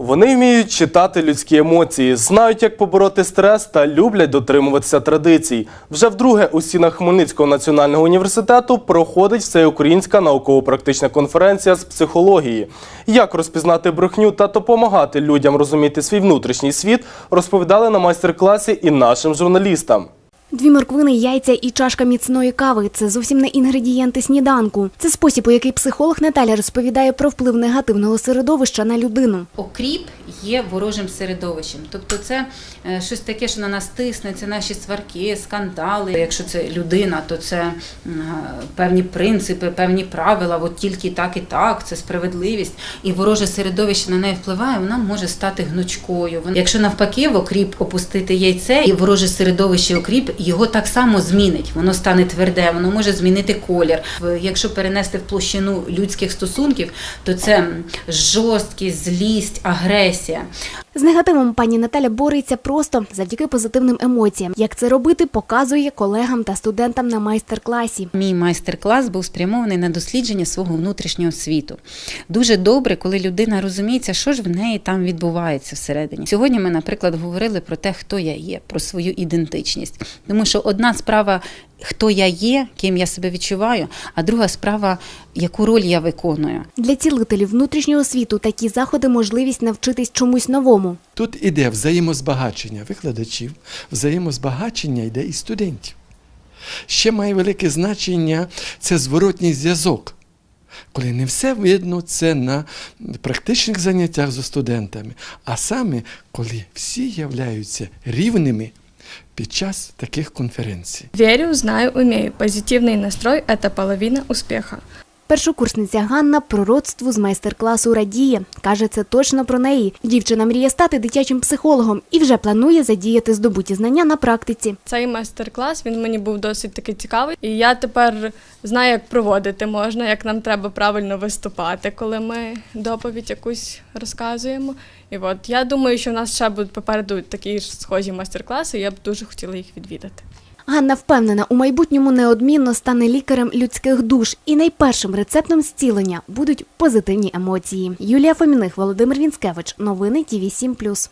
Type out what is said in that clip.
Вони вміють читати людські емоції, знають, як побороти стрес та люблять дотримуватися традицій. Вже вдруге у стінах Хмельницького національного університету проходить всеукраїнська науково-практична конференція з психології. Як розпізнати брехню та допомагати людям розуміти свій внутрішній світ, розповідали на майстер-класі і нашим журналістам. Дві морквини, яйця і чашка міцної кави це зовсім не інгредієнти сніданку. Це спосіб, у який психолог Наталя розповідає про вплив негативного середовища на людину. Окріп є ворожим середовищем. Тобто це е, щось таке, що на нас тисне, це наші сварки, скандали. Якщо це людина, то це е, певні принципи, певні правила, от тільки так і так, це справедливість. І вороже середовище на неї впливає, вона може стати гнучкою. Якщо навпаки в окріп опустити яйце, і вороже середовище окріп його так само змінить. Воно стане тверде, воно може змінити колір. Якщо перенести в площину людських стосунків, то це жорсткість, злість, агресія. З негативом пані Наталя бореться просто завдяки позитивним емоціям. Як це робити, показує колегам та студентам на майстер-класі. Мій майстер-клас був спрямований на дослідження свого внутрішнього світу. Дуже добре, коли людина розуміється, що ж в неї там відбувається всередині. Сьогодні ми, наприклад, говорили про те, хто я є, про свою ідентичність. Тому що одна справа, хто я є, ким я себе відчуваю, а друга справа, яку роль я виконую. Для цілителів внутрішнього світу такі заходи можливість навчитись чомусь новому. Тут іде взаємозбагачення викладачів, взаємозбагачення йде і студентів. Ще має велике значення це зворотній зв'язок. Коли не все видно, це на практичних заняттях зі студентами, а саме коли всі являються рівними під час таких конференцій. Верю, знаю, умею. Позитивный настрой – это половина успеха. Першокурсниця Ганна пророцтву з майстер-класу радіє. Каже, це точно про неї. Дівчина мріє стати дитячим психологом і вже планує задіяти здобуті знання на практиці. Цей майстер-клас він мені був досить таки цікавий. І я тепер знаю, як проводити можна, як нам треба правильно виступати, коли ми доповідь якусь розказуємо. І от я думаю, що в нас ще будуть попереду такі ж схожі майстер-класи. Я б дуже хотіла їх відвідати. Ганна впевнена, у майбутньому неодмінно стане лікарем людських душ, і найпершим рецептом зцілення будуть позитивні емоції. Юлія Фоміних, Володимир Вінськевич. Новини ТІВІ 7+.